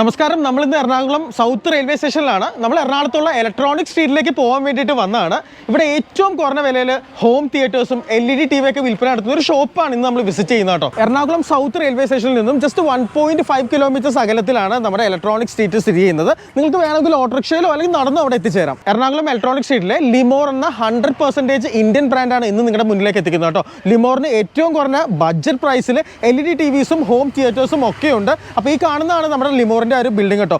നമസ്കാരം. നമ്മൾ ഇന്ന് എറണാകുളം സൗത്ത് റെയിൽവേ സ്റ്റേഷനിലാണ്. നമ്മൾ എറണാകുളത്തുള്ള ഇലക്ട്രോണിക് സ്ട്രീറ്റിലേക്ക് പോകാൻ വേണ്ടിയിട്ട് വന്നതാണ് ഇവിടെ ഏറ്റവും കുറഞ്ഞ വിലയിൽ home തിയേറ്റേഴ്സും L E D T V ഒക്കെ വിൽപ്പന നടത്തുന്ന ഒരു ഷോപ്പാണ് ഇന്ന് നമ്മൾ വിസിറ്റ് ചെയ്യുന്നത് കേട്ടോ. എറണാകുളം സൗത്ത് റെയിൽവേ സ്റ്റേഷനിൽ നിന്നും just one point five kilometres അകലത്തിലാണ് നമ്മുടെ ഇലക്ട്രോണിക് സ്ട്രീറ്റ് സ്ഥിതി ചെയ്യുന്നത്. നിങ്ങൾക്ക് വേണമെങ്കിൽ ഓട്ടോറിക്ഷയിലോ അല്ലെങ്കിൽ നടന്നോ അവിടെ എത്തിച്ചേരാം. എറണാകുളം ഇലക്ട്രോണിക് സ്ട്രീറ്റിലെ ലിമോർ എന്ന ഹൺഡ്രഡ് പെർസെന്റേജ് ഇന്ത്യൻ ബ്രാൻഡാണ് ഇന്ന് നിങ്ങളുടെ മുന്നിലേക്ക് എത്തിക്കുന്നത് കേട്ടോ. ലിമോറിന് ഏറ്റവും കുറഞ്ഞ ബഡ്ജറ്റ് പ്രൈസിൽ എൽ ഇ ഡി ടി വിസും ഹോം തിയേറ്റേഴ്സും ഒക്കെയുണ്ട് അപ്പോൾ ഈ കാണുന്നതാണ് നമ്മുടെ ലിമോറിന്റെ ആ ഒരു ബിൽഡിംഗ് കേട്ടോ.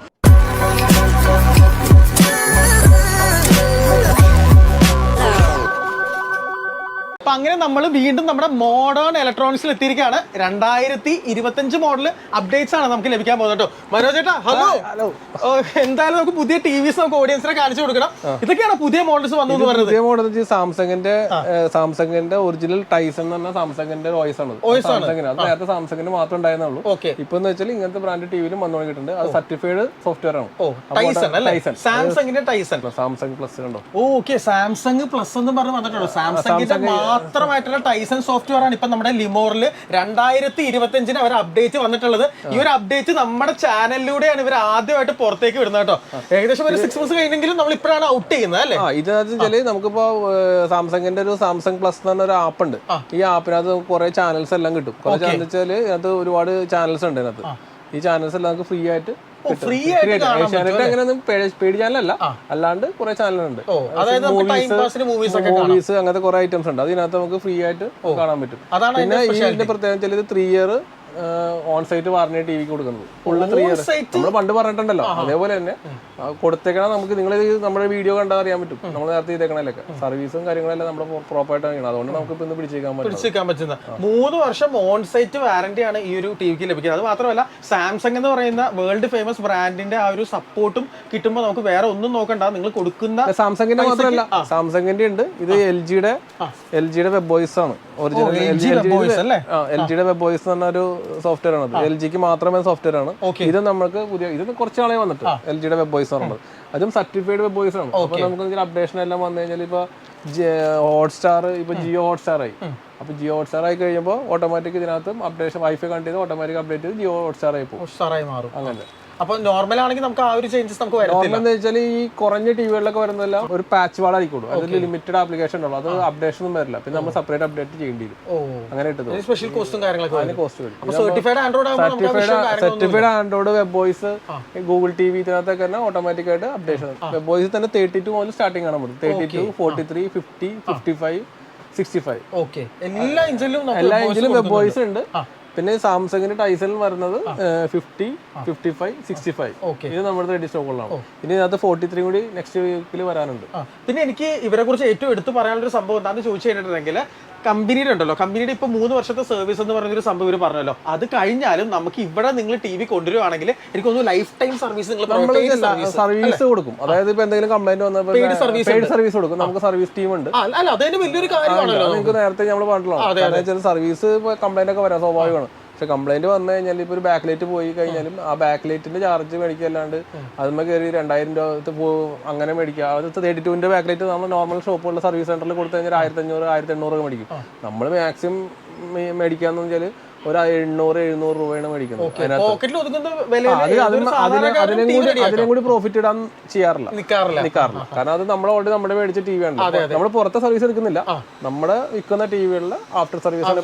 അപ്പൊ അങ്ങനെ നമ്മൾ വീണ്ടും നമ്മുടെ മോഡേൺ ഇലക്ട്രോണിക്സിൽ എത്തിയിരിക്കുകയാണ്. രണ്ടായിരത്തി ഇരുപത്തഞ്ച് മോഡൽ അപ്ഡേറ്റ്സ് ആണ് നമുക്ക് ലഭിക്കാൻ പോകുന്നത് കേട്ടോ. മനോജ് ചേട്ടാ ഹലോ ഹലോ എന്തായാലും നമുക്ക് പുതിയ ടി വിസ് നമുക്ക് ഓഡിയൻസിനെ കാണിച്ചു കൊടുക്കണം. ഇതൊക്കെയാണ് പുതിയ മോഡൽസ് വന്നു എന്ന് പറയുന്നത് പുതിയ മോഡൽ സാംസങ്ങിന്റെ സാംസങ്ങിന്റെ ഒറിജിനൽ ടൈസൺ എന്ന് പറഞ്ഞ സാംസങ്ങിന്റെ വോയിസ് ആണ്. സാംസങ്ങിന്. അത് നേരത്തെ സാംസങ്ങിന് മാത്രം ഉണ്ടായിരുന്നുള്ളൂ. ഓക്കെ. ഇപ്പൊ എന്ന് വെച്ചാൽ ഇങ്ങനത്തെ ബ്രാൻഡ് ടിവിയിലും വന്നു തുടങ്ങിയിട്ടുണ്ട് അത് സർട്ടിഫൈഡ് സോഫ്റ്റ്വെയർ ആണ്. സാംസങ്ങിന്റെ ടൈസൺ സാംസങ് പ്ലസ് കണ്ടോ? ഓക്കെ സാംസങ് പ്ലസ് എന്ന് പറഞ്ഞു വന്നിട്ടുള്ളൂ സാംസങ്ങിന്റെ മാത്രമായിട്ടുള്ള ടൈസൺ സോഫ്റ്റ്വെയർ ആണ് ഇപ്പൊ നമ്മുടെ ലിമോറിൽ രണ്ടായിരത്തി ഇരുപത്തിയഞ്ചിന് അവർ അപ്ഡേറ്റ് വന്നിട്ടുള്ളത് ഈ ഒരു അപ്ഡേറ്റ് നമ്മുടെ ചാനലിലൂടെയാണ് ഇവർ ആദ്യമായിട്ട് പുറത്തേക്ക് വിടുന്നത് കേട്ടോ. ഏകദേശം ഒരു സിക്സ് മന്ത്സ് കഴിഞ്ഞെങ്കിലും നമ്മൾ ഇപ്പോഴാണ് ഔട്ട് ചെയ്യുന്നത് അല്ലേ? ഇത് ഇതിനകത്ത് വെച്ചാൽ നമുക്കിപ്പോ സാംസങ്ങിന്റെ ഒരു സാംസങ് പ്ലസ് എന്ന് പറഞ്ഞ ഒരു ആപ്പ് ഉണ്ട് ഈ ആപ്പിനകത്ത് കുറെ ചാനൽസ് എല്ലാം കിട്ടും. കുറെ ചാനൽ വെച്ചാൽ ഇതിനകത്ത് ഒരുപാട് ചാനൽസ് ഉണ്ട് ഇതിനകത്ത്. ഈ ചാനൽസ് എല്ലാം നമുക്ക് ഫ്രീ ആയിട്ട് ഫ്രീ ഏഷ്യാനെറ്റ് അങ്ങനെയൊന്നും ചാനലല്ല. അല്ലാണ്ട് കുറെ ചാനലുണ്ട്. മൂവീസ് അങ്ങനത്തെ കുറെ ഐറ്റംസ് ഉണ്ട്. അതിനകത്ത് നമുക്ക് ഫ്രീ ആയിട്ട് കാണാൻ പറ്റും. പിന്നെ ഈ ഇതിന്റെ പ്രത്യേകത ഇത് three year on site warranty T വിക്ക് കൊടുക്കുന്നത്. Full three year? നമ്മൾ പണ്ട് പറഞ്ഞിട്ടുണ്ടല്ലോ. അതേപോലെ തന്നെ കൊടുത്തേക്കണ നമുക്ക് നിങ്ങൾ നമ്മുടെ വീഡിയോ കണ്ടാൽ അറിയാൻ പറ്റും. നമ്മൾ നേരത്തെ ചെയ്തേക്കണല്ലൊക്കെ സർവീസും കാര്യങ്ങളെല്ലാം നമ്മൾ പ്രോപ്പറായിട്ട് ചെയ്യണം. അതുകൊണ്ട് നമുക്ക് ഇപ്പൊ ഇന്ന് പിടിച്ചേക്കാൻ പറ്റും പിടിച്ചേക്കാൻ പറ്റുന്ന. മൂന്ന് വർഷം ഓൺ സൈറ്റ് വാറന്റി ആണ് ഈ ഒരു ടി വിക്ക് ലഭിക്കുന്നത്. അത് മാത്രമല്ല സാംസങ് എന്ന് പറയുന്ന വേൾഡ് ഫേമസ് ബ്രാൻഡിന്റെ ആ ഒരു സപ്പോർട്ടും കിട്ടുമ്പോൾ നമുക്ക് വേറെ ഒന്നും നോക്കണ്ട. നിങ്ങൾ കൊടുക്കുന്ന സാംസങ്ങിന്റെ മാത്രമല്ല. സാംസങ്ങിന്റെ ഉണ്ട്. ഇത് എൽ ജിയുടെ എൽ ജിയുടെ വെബ് ബോയ്സ് ആണ്. ഒറിജിനൽ? എൽ ജിയുടെ വെബ് ബോയ്സ് എന്ന് പറഞ്ഞ ഒരു സോഫ്റ്റ്വെയർ ആണ് എൽ ജിക്ക് മാത്രമേ സോഫ്റ്റ്വെയർ ആണ്. ഇത് നമുക്ക് പുതിയ ഇത് കുറച്ച് നാളെ വന്നിട്ട് എൽ ജിയുടെ വെബ് വോയിസ് ആണ് അതും സർട്ടിഫൈഡ് വെബ് വോയിസ് ആണ്. അപ്പൊ നമുക്ക് അപ്ഡേഷൻ എല്ലാം വന്നു കഴിഞ്ഞാൽ ഇപ്പൊ ഹോട്ട്സ്റ്റാർ ഇപ്പൊ ജിയോ ഹോട്ട്സ്റ്റാർ ആയി. അപ്പൊ ജിയോ ഹോട്ട്സ്റ്റാർ ആയി കഴിയുമ്പോൾ ഓട്ടോമാറ്റിക് ഇതിനകത്തും അപ്ഡേഷൻ വൈഫൈ കണ്ട് ചെയ്ത് ഓട്ടോമാറ്റിക് അപ്ഡേറ്റ് ചെയ്ത് ജിയോ ഹോട്ട്സ്റ്റാർ ആയി പോകും. ഉഷാറായി മാറും. അങ്ങനെ. അപ്പോൾ നോർമൽ ആണെങ്കിൽ നമുക്ക് ആ ഒരു ചേഞ്ചസ് നമുക്ക് നോർമൽ എന്ന് വെച്ചാൽ ഈ കുറഞ്ഞ ടിവികളിലൊക്കെ വരുന്നതെല്ലാം ഒരു പാച്ച് വാൾ ആയിക്കോളൂ അതിൽ ലിമിറ്റഡ് ആപ്ലിക്കേഷൻ ഉള്ളൂ. അത് അപ്ഡേഷൻ ഒന്നും വരില്ല. പിന്നെ നമ്മൾ സെപ്പറേറ്റ് അപ്ഡേറ്റ് ചെയ്യേണ്ടി വരും. അങ്ങനെ ഇട്ടത്. സ്പെഷ്യൽ കോസ്റ്റും കാര്യങ്ങളൊക്കെ അതിന് കോസ്റ്റ് വരും. Certified android certified android webOS Google T V ഇതിനകത്തൊക്കെ തന്നെ ഓട്ടോമാറ്റിക് ആയിട്ട് അപ്ഡേഷൻ വെബ് വോയിസ് തന്നെ തേർട്ടി ടു മുതൽ സ്റ്റാർട്ടിംഗ് ആണ് thirty two forty three fifty fifty five sixty five okay എല്ലാ ഇഞ്ചിലും എല്ലാ എഞ്ചിലും വെബ് വോയിസ് ഉണ്ട്. പിന്നെ സാംസങ്ങിന്റെ ടൈസൺ വരുന്നത് fifty fifty five sixty five Okay. ഇത് നമ്മുടെ റെഡി സ്റ്റോക്കുകളാണ് പിന്നെ ഇതിനകത്ത് ഫോർട്ടി ത്രീ കൂടി നെക്സ്റ്റ് വീക്കിൽ വരാനുണ്ട്. പിന്നെ എനിക്ക് ഇവരെ കുറിച്ച് ഏറ്റവും എടുത്തു പറയാനുള്ള ഒരു സംഭവം എന്താണെന്ന് ചോദിച്ചു കഴിഞ്ഞിട്ടുണ്ടെങ്കിൽ കമ്പനിയുടെ ഉണ്ടല്ലോ കമ്പനിയുടെ ഇപ്പൊ മൂന്ന് വർഷത്തെ സർവീസ് എന്ന് പറഞ്ഞൊരു സംഭവം ഇവർ പറഞ്ഞല്ലോ. അത് കഴിഞ്ഞാലും നമുക്ക് ഇവിടെ നിങ്ങൾ ടി വി കൊണ്ടുവരുവാണെങ്കിൽ എനിക്ക് തോന്നുന്നു ലൈഫ് ടൈം സർവീസ് നിങ്ങൾ സർവീസ് കൊടുക്കും. അതായത് ഇപ്പൊ എന്തെങ്കിലും കംപ്ലൈന്റ് വന്നപ്പോൾ പെയ്ഡ് സർവീസ് കൊടുക്കും. നമുക്ക് സർവീസ് ടീം ഉണ്ട്. അല്ല അതതിന് വലിയൊരു കാര്യമാണല്ലോ. നിങ്ങൾക്ക് നേരത്തെ നമ്മൾ പറഞ്ഞിട്ടുള്ള സർവീസ് കംപ്ലൈന്റ് ഒക്കെ വരാൻ സ്വാഭാവികമാണ്. പക്ഷെ കംപ്ലൈന്റ് വന്നു കഴിഞ്ഞാൽ ഇപ്പൊ ഒരു ബാക്ക് ലൈറ്റ് പോയി കഴിഞ്ഞാലും ആ ബാക്ക് ലൈറ്റിന്റെ ചാർജ് മേടിക്കല്ലാണ്ട് അതിന്മേ കയറി രണ്ടായിരം രൂപ പോകും അങ്ങനെ മേടിക്കുക. അത് തേർട്ടി ടുവിന്റെ ബാക്ക് ലൈറ്റ് നമ്മൾ നോർമൽ ഷോപ്പുള്ള സർവീസ് സെന്ററിൽ കൊടുത്തു കഴിഞ്ഞാൽ ആയിരത്തി അഞ്ഞൂറ് ആയിരത്തി എണ്ണൂറ് മേടിക്കും നമ്മൾ മാക്സിമം മേടിക്കാന്ന് വെച്ചാൽ ഒരു എണ്ണൂറ് എഴുന്നൂറ് രൂപയാണ് മേടിക്കുന്നത്. അതിനെ കൂടി അതിനും കൂടി പ്രോഫിറ്റ് ഇടാൻ ചെയ്യാറില്ല. നിൽക്കാറില്ല നിൽക്കാറില്ല കാരണം അത് നമ്മൾ ഓൾറെഡി നമ്മുടെ മേടിച്ച ടി വി ആണ് നമ്മൾ പുറത്തെ സർവീസ് എടുക്കുന്നില്ല. നമ്മുടെ വിൽക്കുന്ന ടി വികളിലെ ആഫ്റ്റർ സർവീസ് ആണ്.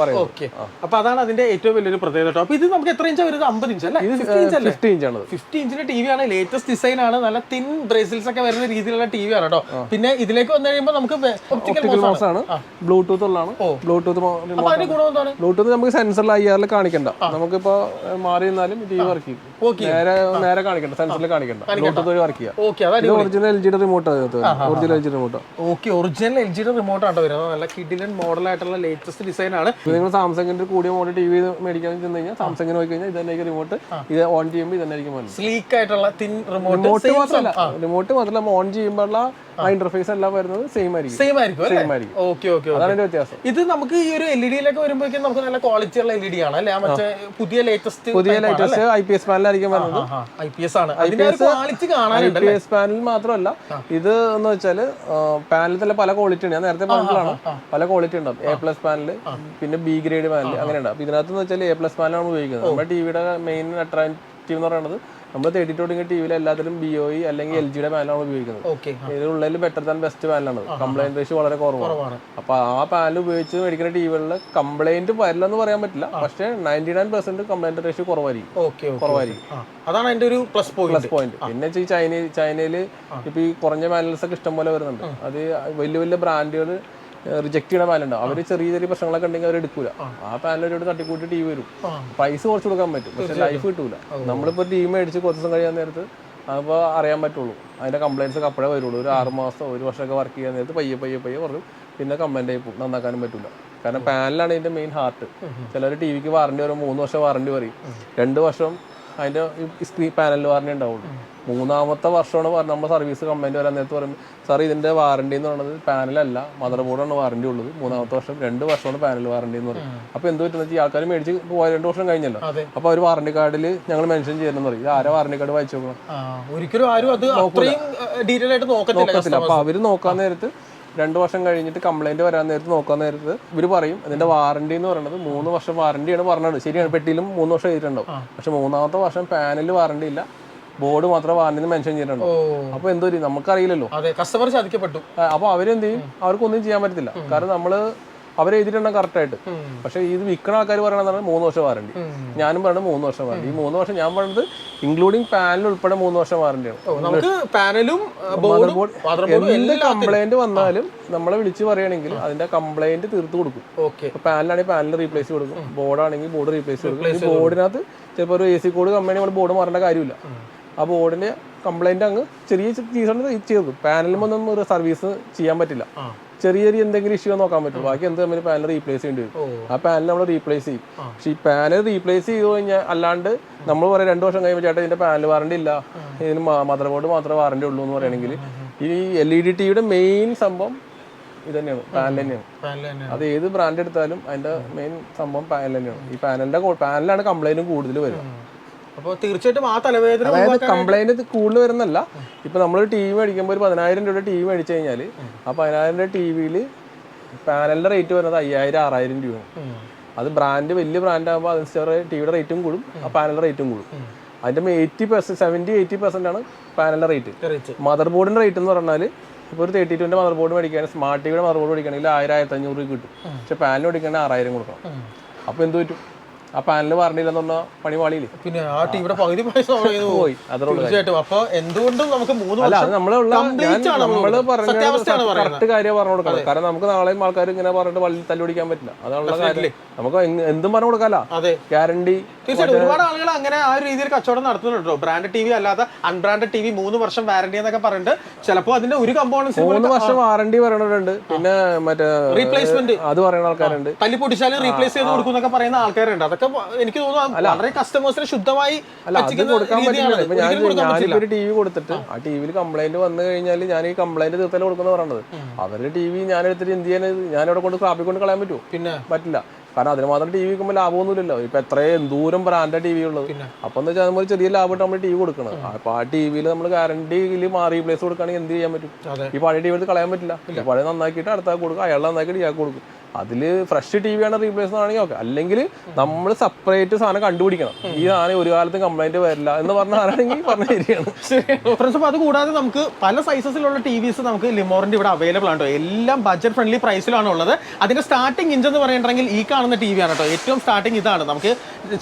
പറയുന്നത്. അപ്പൊ അതാണ് അതിന്റെ ഏറ്റവും വലിയൊരു പ്രത്യേകത അപ്പൊ ഇത് നമുക്ക് എത്ര ഇഞ്ചാ വരുന്നത് അമ്പത് ഇഞ്ച് അല്ലേ? ഫിഫ്റ്റി ഇഞ്ച് ആണ് ഫിഫ്റ്റി ഇഞ്ചിന്റെ ടി വി ആണ്. ലേറ്റസ്റ്റ് ഡിസൈൻ ആണ്. നല്ല തിൻ ബ്രേസിൽസ് ഒക്കെ വരുന്ന രീതിയിലുള്ള ടി വി ആണ് കേട്ടോ. പിന്നെ ഇതിലേക്ക് വന്നു കഴിയുമ്പോൾ നമുക്ക് ഒപ്റ്റിക്കൽ മോസ് ആണ്. ബ്ലൂടൂത്ത് ഉള്ളതാണ്. ബ്ലൂടൂത്ത് ബ്ലൂടൂത്ത് നമുക്ക് സെൻസറിൽ ഐ ആറിൽ കാണിക്കണ്ട. നമുക്കിപ്പോ മാറി നിന്നാലും ടി വി വർക്ക് ചെയ്യും. നേരെ നേരെ കാണിക്കണ്ട. സെൻസറിൽ കാണിക്കണ്ട. ബ്ലൂടൂത്ത് വഴി വർക്ക് ചെയ്യാം. ഒറിജിനൽ എൽ ജിയുടെ remote original L G remote okay original L ജിയുടെ റിമോട്ട് ആണ് വരുന്നത്. നല്ല കിഡിലൻ മോഡൽ ആയിട്ടുള്ള ലേറ്റസ്റ്റ് ഡിസൈൻ ആണ്. നിങ്ങൾ സാംസങ്ങിന്റെ കൂടിയ മോഡൽ ടി വി മേടിക്കാൻ ചെന്ന് കഴിഞ്ഞാൽ സാംസങ്ങിന് പോയി കഴിഞ്ഞാൽ ഇതന്നെ റിമോട്ട് ഇത് ഓൺ ചെയ്യുമ്പോൾ ഇതന്നെ വരുന്നത് സ്ലീക്ക് ആയിട്ടുള്ള തിൻ റിമോട്ട് റിമോട്ട് മാത്രമല്ല. റിമോട്ട് മാത്രമല്ല ഓൺ ചെയ്യുമ്പോഴുള്ള ആ ഇന്റർഫേസ് എല്ലാം വരുന്നത് സെയിം ആയിരിക്കും. സെയിം ആയിരിക്കും സെയിം ആയിരിക്കും. ഓക്കെ ഓക്കെ അതാണ് വ്യത്യാസം. ഇത് നമുക്ക് ഈ ഒരു എൽ ഇ ഡിയിലൊക്കെ വരുമ്പോഴേക്കും നമുക്ക് നല്ല ക്വാളിറ്റി ഉള്ള എൽ ഇ ഡി ആണ് അല്ലേ? മറ്റേ പുതിയ ലേറ്റസ്റ്റ് പുതിയ ലേറ്റസ്റ്റ് ഐ പി എസ് പാനലായിരിക്കും വരുന്നത് ഐ പി എസ് ആണ്. അതിന്റെ ഒരു quality I P S panel മാത്രമല്ല ഇത് എന്ന് വെച്ചാൽ പാനലിൽ തന്നെ പല ക്വാളിറ്റി ഉണ്ട്. ഞാൻ നേരത്തെ പറഞ്ഞിട്ടാണ് പല ക്വാളിറ്റി ഉണ്ടാവും എ പ്ലസ് പാനൽ പിന്നെ ബി ഗ്രേഡ് പാനൽ അങ്ങനെ ഉണ്ട് അപ്പൊ ഇതിനകത്ത് വെച്ചാൽ എ പ്ലസ് പാനലാണ് ഉപയോഗിക്കുന്നത്. നമ്മുടെ ടിവിയുടെ മെയിൻ അട്രാക്റ്റീവ് എന്ന് പറയുന്നത് നമ്മൾ തേർട്ടി ടു ടി വിയിൽ എല്ലാത്തിലും ബി ഒ അല്ലെങ്കിൽ എൽ ജിയുടെ പാനലാണ് ഉപയോഗിക്കുന്നത്. ഇതിനുള്ളിൽ ബെറ്റർ ദാൻ ബെസ്റ്റ് പാനലാണ് കംപ്ലൈന്റ് റേഷ്യോ വളരെ കുറവാണ്. അപ്പൊ ആ പാനൽ ഉപയോഗിച്ച് മേടിക്കുന്ന ടിവികളിൽ കംപ്ലൈന്റ് വരില്ലെന്ന് പറയാൻ പറ്റില്ല. പക്ഷേ ninety nine percent complaint ratio കുറവായിരിക്കും. കുറവായിരിക്കും അതാണ് അതിന്റെ ഒരു പ്ലസ് പോയിന്റ് പ്ലസ് പോയിന്റ് പിന്നെ വെച്ചാൽ ഈ ചൈന ചൈനയിൽ ഇപ്പൊ ഈ കുറഞ്ഞ പാനൽസ് ഒക്കെ ഇഷ്ടം പോലെ വരുന്നുണ്ട്. അത് വലിയ വലിയ ബ്രാൻഡുകൾ റിജക്ട് ചെയ്യുന്ന പാനുണ്ട് അവർ ചെറിയ ചെറിയ പ്രശ്നങ്ങളൊക്കെ ഉണ്ടെങ്കിൽ അവർ എടുക്കൂല. ആ. പാനലോട് തട്ടിക്കൂട്ടി ടീം വരും. പൈസ കുറച്ച് കൊടുക്കാൻ പറ്റും. പക്ഷെ ലൈഫ് കിട്ടൂല. നമ്മളിപ്പോ ടീം മേടിച്ച് കുറച്ച് ദിവസം കഴിയാൻ നേരത്ത് അപ്പോൾ അറിയാൻ പറ്റുള്ളൂ. അതിന്റെ കംപ്ലൈൻസ് ഒക്കെ അപ്പോഴേ വരുള്ളൂ. ഒരു ആറ് മാസം ഒരു വർഷമൊക്കെ വർക്ക് ചെയ്യാൻ നേരത്ത് പയ്യെ പയ്യെ പയ്യെ പറയും പിന്നെ കംപ്ലൈന്റ് ആയി പോകും. നന്നാക്കാനും പറ്റില്ല കാരണം പാനലാണ് ഇതിന്റെ മെയിൻ ഹാർട്ട് ചിലർ ടി വിക്ക് വാറണ്ടി വരും. മൂന്ന് വർഷം വാറണ്ടി പറയും. രണ്ട് വർഷം അതിന്റെ സ്ക്രീൻ പാനലിൽ വാറണ്ടി ഉണ്ടാവുള്ളൂ. മൂന്നാമത്തെ വർഷമാണ് പറഞ്ഞ നമ്മുടെ സർവീസ് കമ്പനി വരാൻ നേരത്തെ പറയും സാർ ഇതിന്റെ വാറണ്ടി എന്ന് പറയുന്നത് പാനലല്ല മദർ ബോർഡാണ് വാറണ്ടി ഉള്ളത്. മൂന്നാമത്തെ വർഷം രണ്ട് വർഷമാണ് പാനൽ വാറണ്ടി എന്ന് പറയും അപ്പോൾ എന്ത് പറ്റുന്ന വെച്ചാൽ ആൾക്കാർ മേടിച്ച് പോയ രണ്ട് വർഷം കഴിഞ്ഞല്ലോ. അപ്പോൾ അപ്പൊ അവർ വാറണ്ടി കാർഡിൽ ഞങ്ങൾ മെൻഷൻ ചെയ്യണമെന്ന് പറയും. ഇത് ആരാ വാറണ്ടി കാർഡ് വായിച്ചു നോക്കണം? ഒരിക്കലും ആരും അത് ഡീറ്റെയിൽ ആയിട്ട് നോക്കത്തില്ല അപ്പോൾ അവർ അവർ നോക്കാൻ നേരത്ത് രണ്ട് വർഷം കഴിഞ്ഞിട്ട് കംപ്ലൈന്റ് വരാൻ നേരത്ത് നോക്കാൻ നേരത്ത് ഇവർ പറയും അതിന്റെ വാറണ്ടി എന്ന് പറയുന്നത് മൂന്ന് വർഷം വാറണ്ടിയാണ് പറഞ്ഞത്. ശരിയാണ് പെട്ടിയിലും മൂന്ന് വർഷം എഴുതിയിട്ടുണ്ടാവും പക്ഷെ മൂന്നാമത്തെ വർഷം പാനലിൽ വാറണ്ടി ഇല്ല. ബോർഡ് മാത്രമേ വാറണ്ടി മെൻഷൻ ചെയ്തിട്ടുണ്ടോ ഓ. അപ്പൊ എന്തോ നമുക്കറിയില്ലല്ലോ. കസ്റ്റമർ ചതിക്കപ്പെട്ടു. അപ്പൊ അവരെന്ത് ചെയ്യും? അവർക്കൊന്നും ചെയ്യാൻ പറ്റത്തില്ല. കാരണം നമ്മൾ അവരെ എഴുതിയിട്ടുണ്ടാവും കറക്റ്റ് ആയിട്ട് പക്ഷെ ഇത് വിൽക്കുന്ന ആൾക്കാർ പറയണതാണ് മൂന്ന് വർഷം വാറണ്ടി ഞാനും പറയുന്നത് മൂന്ന് വർഷം വാറണ്ടി ഈ മൂന്ന് വർഷം ഞാൻ പറയുന്നത് ഇൻക്ലൂഡിങ് പാനൽ ഉൾപ്പെടെ മൂന്ന് വർഷം വാറണ്ടിയാണ് എന്ത് കംപ്ലൈന്റ് വന്നാലും നമ്മളെ വിളിച്ച് പറയുകയാണെങ്കിൽ അതിന്റെ കംപ്ലൈന്റ് തീർത്ത് കൊടുക്കും പാനലാണെങ്കിൽ പാനൽ റീപ്ലേസ് കൊടുക്കും ബോർഡാണെങ്കിൽ ബോർഡ് റീപ്ലേസ് കൊടുക്കും ഈ ബോർഡിനകത്ത് ചിലപ്പോൾ ഒരു എ സി കോഡ് കമ്പനി നമ്മൾ ബോർഡ് മാറേണ്ട കാര്യമില്ല ആ ബോർഡിന്റെ കംപ്ലൈന്റ് അങ്ങ് ചെറിയ ചീസ് ചെയ്തു പാനലും ഒരു സർവീസ് ചെയ്യാൻ പറ്റില്ല. ചെറിയ ചെറിയ എന്തെങ്കിലും ഇഷ്യൂ നോക്കാൻ പറ്റും. ബാക്കി എന്ത് തമ്മിൽ പാനൽ റീപ്ലേസ് ചെയ്യേണ്ടി വരും. ആ പാനൽ നമ്മൾ റീപ്ലേസ് ചെയ്യും. പക്ഷെ ഈ പാനൽ റീപ്ലേസ് ചെയ്തു കഴിഞ്ഞാൽ അല്ലാണ്ട് നമ്മൾ പറയാം രണ്ടു വർഷം കഴിയുമ്പോൾ ചേട്ടാ ഇതിന്റെ പാനൽ വാറണ്ടി ഇല്ല. ഇതിന് മദർ ബോർഡ് മാത്രമേ വാറണ്ടി ഉള്ളൂ എന്ന് പറയുകയാണെങ്കിൽ ഈ എൽ ഇ ഡി ടിയുടെ മെയിൻ സംഭവം ഇത് തന്നെയാണ്. പാനൽ തന്നെയാണ്. അത് ഏത് ബ്രാൻഡ് എടുത്താലും അതിന്റെ മെയിൻ സംഭവം പാനൽ തന്നെയാണ്. ഈ പാനലിന്റെ പാനലാണ് കംപ്ലൈന്റും കൂടുതൽ വരിക. അപ്പോൾ തീർച്ചയായിട്ടും ആ തലവേദന അതായത് കംപ്ലൈന്റ് കൂടുതൽ വരുന്നല്ല ഇപ്പൊ നമ്മൾ ടി വി മേടിക്കുമ്പോൾ ഒരു പതിനായിരം രൂപയുടെ ടി വി മേടിച്ചു കഴിഞ്ഞാൽ ആ പതിനായിരം രൂപ ടി വിയിൽ പാനലിന്റെ റേറ്റ് വരുന്നത് അയ്യായിരം ആറായിരം രൂപയാണ്. അത് ബ്രാൻഡ് വലിയ ബ്രാൻഡ് ആകുമ്പോൾ അതനുസരിച്ച് ടിവിയുടെ റേറ്റും കൂടും ആ പാനലിന്റെ റേറ്റും കൂടും. അതിന്റെ eighty percent seventy eighty percent ആണ് പാനലിന്റെ റേറ്റ്. മദർ ബോർഡിന്റെ റേറ്റ് എന്ന് പറഞ്ഞാൽ ഇപ്പോൾ ഒരു തേർട്ടി ടുവിന്റെ മദർ ബോർഡ് മേടിക്കുകയാണെങ്കിൽ സ്മാർട്ട് ടിവിയുടെ മദർ ബോർഡ് മേടിക്കുകയാണെങ്കിൽ ആയിരം ആയിരത്തി അഞ്ഞൂറ് രൂപ കിട്ടും. പക്ഷെ പാനൽ മേടിക്കുകയാണെങ്കിൽ ആറായിരം കൊടുക്കണം. അപ്പോൾ എന്ത് പറ്റും? ആ പാനൽ പറഞ്ഞാൽ പണി പാളിയില്ലേ പിന്നെ ആ ടീമിന്റെ പകുതി പൈസ പോയി. തീർച്ചയായിട്ടും. അപ്പൊ എന്തുകൊണ്ടും നമുക്ക് മൂന്ന് അല്ല അത് നമ്മളുള്ള പറയുന്നത്. കറക്റ്റ് കാര്യം പറഞ്ഞു കൊടുക്കണം കാരണം നമുക്ക് നാളെയും ആൾക്കാർ ഇങ്ങനെ പറഞ്ഞിട്ട് വള്ളി തല്ലുപിടിക്കാൻ പറ്റില്ല. അതാണുള്ള കാര്യം. നമുക്ക് എന്ത് പറഞ്ഞു കൊടുക്കാലോ. അതെ. ഗ്യാരണ്ടി തീർച്ചയായിട്ടും. ഒരുപാട് ആളുകൾ അങ്ങനെ ആ ഒരു രീതിയിൽ കച്ചവടം നടത്തുന്നുണ്ടോ ബ്രാൻഡ് ടി വി അല്ലാതെ അൺബ്രാൻഡ് ടി വി മൂന്ന് വർഷം വാറണ്ടി എന്നൊക്കെ പറഞ്ഞിട്ട് ചിലപ്പോ അതിന്റെ ഒരു കമ്പോണൻസ് മൂന്ന് വർഷം വാറണ്ടി പറയണവരുണ്ട് പിന്നെ മറ്റേ റീപ്ലേസ്മെന്റ് അത് പറയുന്ന ആൾക്കാരുണ്ട്. തല്ലി പൊട്ടിച്ചാലും റീപ്ലേസ് ചെയ്ത് കൊടുക്കും എന്നൊക്കെ പറയുന്ന ആൾക്കാരുണ്ട്. അതൊക്കെ വ- എനിക്ക് തോന്നുന്നു വളരെ കസ്റ്റമേഴ്സിന് ശുദ്ധമായി ഒരു ടി വി കൊടുത്തിട്ട് ആ. ടി വിയിൽ കംപ്ലൈന്റ് വന്നു കഴിഞ്ഞാൽ ഞാൻ ഈ കംപ്ലൈന്റ് തീർത്തല കൊടുക്കുന്ന പറയണത്. അവരുടെ ടി വി ഞാൻ എടുത്തിട്ട് എന്ത് ചെയ്യാൻ ഞാൻ ഇവിടെ കൊണ്ട് ക്രാപ്പിൽ കൊണ്ട് കളയാൻ പറ്റുമോ പിന്നെ? പറ്റില്ല. കാരണം അതിന് മാത്രം ടി വി വെക്കുമ്പോൾ ലാഭമൊന്നുമില്ലല്ലോ. ഇപ്പൊ എത്രയും ദൂരം ബ്രാൻഡ് ടി വി ഉള്ളത്. അപ്പൊ എന്ന് വെച്ചാൽ നമ്മൾ ചെറിയ ലാഭമായിട്ട് നമ്മൾ ടി വി കൊടുക്കണം അപ്പൊ ആ ടി വിയിൽ നമ്മൾ ഗ്യാരണ്ടിയിൽ മാറി പ്ലേസ് കൊടുക്കുകയാണെങ്കിൽ എന്ത് ചെയ്യാൻ പറ്റും? ഈ പഴയ ടി വി എടുത്ത് കളയാൻ പറ്റില്ല. പഴയ നന്നാക്കിയിട്ട് അടുത്ത കൊടുക്കും. അയാൾ നന്നാക്കിയിട്ട് ഇയാൾക്ക് കൊടുക്കും. അതിൽ ഫ്രഷ് ടി വി ആണ് റീപ്ലേസ് ആണെങ്കിൽ ഓക്കെ അല്ലെങ്കിൽ നമ്മൾ സെപ്പറേറ്റ് സാധനം കണ്ടുപിടിക്കണം. ഈ സാധനം ഒരു കാലത്ത് കംപ്ലൈന്റ് വരില്ല എന്ന് പറഞ്ഞ ആരാണെങ്കിൽ പറഞ്ഞു ശരിയാണ്. ഫ്രണ്ട്സ് അപ്പോൾ അത് കൂടാതെ നമുക്ക് പല സൈസസിലുള്ള ടി വിസ് നമുക്ക് ലിമോറിന്റെ ഇവിടെ അവൈലബിൾ ആണ് കേട്ടോ എല്ലാം ബഡ്ജറ്റ് ഫ്രണ്ട്ലി പ്രൈസിലാണ് ഉള്ളത്. അതിന്റെ സ്റ്റാർട്ടിംഗ് ഇഞ്ച് എന്ന് പറയുന്നുണ്ടെങ്കിൽ ഈ കാണുന്ന ടി വി ആണ് കേട്ടോ ഏറ്റവും സ്റ്റാർട്ടിംഗ് ഇതാണ്. നമുക്ക്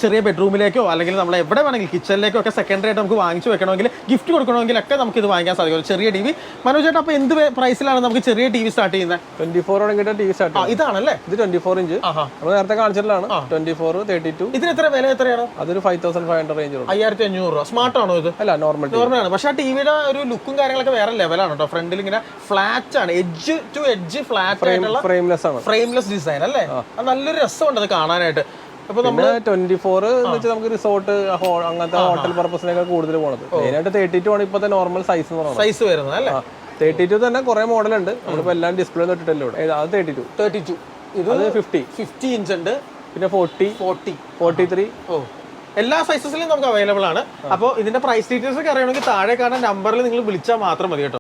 ചെറിയ ബെഡ്റൂമിലേക്കോ അല്ലെങ്കിൽ നമ്മൾ എവിടെ വേണമെങ്കിൽ കിച്ചണിലേക്കോ ഒക്കെ സെക്കൻഡറി ആയിട്ട് നമുക്ക് വാങ്ങിച്ചു വെക്കണമെങ്കിൽ ഗിഫ്റ്റ് കൊടുക്കണമെങ്കിൽ ഒക്കെ നമുക്ക് ഇത് വാങ്ങിക്കാൻ സാധിക്കും. ചെറിയ ടി വി മനോജ് ചേട്ടാ അപ്പോൾ എന്ത് പ്രൈസിലാണ് നമുക്ക് ചെറിയ ടി വി സ്റ്റാർട്ട് ചെയ്യുന്നത്? Twenty four T V start ആ ഇതാണല്ലേ ഇത് ട്വന്റി ഫോർ ഇഞ്ച് നമ്മൾ നേരത്തെ കാണിച്ചിട്ടുള്ളതാണ്. ട്വന്റി ഫോർ തേർട്ടി ടു ഇതിന് എത്ര വില എത്രയാണ്? അതൊരു five thousand five hundred range അയ്യായിരത്തി അഞ്ഞൂറ് രൂപ. സ്മാർട്ട് ആണോ ഇത്? അല്ല നോർമൽ നോർമൽ ആണ്. പക്ഷെ ആ ടിവിയുടെ ഒരു ലുക്കും കാര്യങ്ങളൊക്കെ വേറെ ലെവലാണ് കേട്ടോ. ഫ്രണ്ടിൽ ഇങ്ങനെ ഫ്ലാറ്റ് ആണ്. എഡ്ജ് ടു എഡ്ജ് ഫ്ലാറ്റ് ആയിട്ടുള്ള ഫ്രെയിംലെസ് ആണ്. ഫ്രെയിംലെസ് ഡിസൈൻ അല്ലേ? നല്ലൊരു രസമുണ്ട് അത് കാണാനായിട്ട്. അപ്പൊ ട്വന്റി ഫോർ എന്ന് വെച്ചാൽ നമുക്ക് റിസോർട്ട് അങ്ങനത്തെ ഹോട്ടൽ പർപ്പസിനൊക്കെ കൂടുതൽ പോണത്. മെയിനായിട്ട് തേർട്ടി ടു ആണ് ഇപ്പോഴത്തെ നോർമൽ സൈസ് എന്ന് പറയുന്നത്. സൈസ് വരുന്നത് അല്ലേ? തേർട്ടി ടു തന്നെ കുറെ മോഡലുണ്ട്. നമ്മളിപ്പോ എല്ലാം ഡിസ്പ്ലേ തൊട്ടിട്ടല്ലോ ഇവിടെ? അത് തേർട്ടി ടു തേർട്ടി ടു ഇത് ഫിഫ്റ്റി ഫിഫ്റ്റി ഇഞ്ച് ഉണ്ട്. പിന്നെ ഫോർട്ടി ഫോർട്ടി ഫോർട്ടി ത്രീ ഓ. എല്ലാ സൈസസിലും നമുക്ക് അവൈലബിൾ ആണ്. അപ്പോൾ ഇതിന്റെ പ്രൈസ് ഡീറ്റെയിൽസ് ഒക്കെ അറിയണമെങ്കിൽ താഴെ കാണുന്ന നമ്പറിൽ നിങ്ങൾ വിളിച്ചാൽ മാത്രം മതി കേട്ടോ.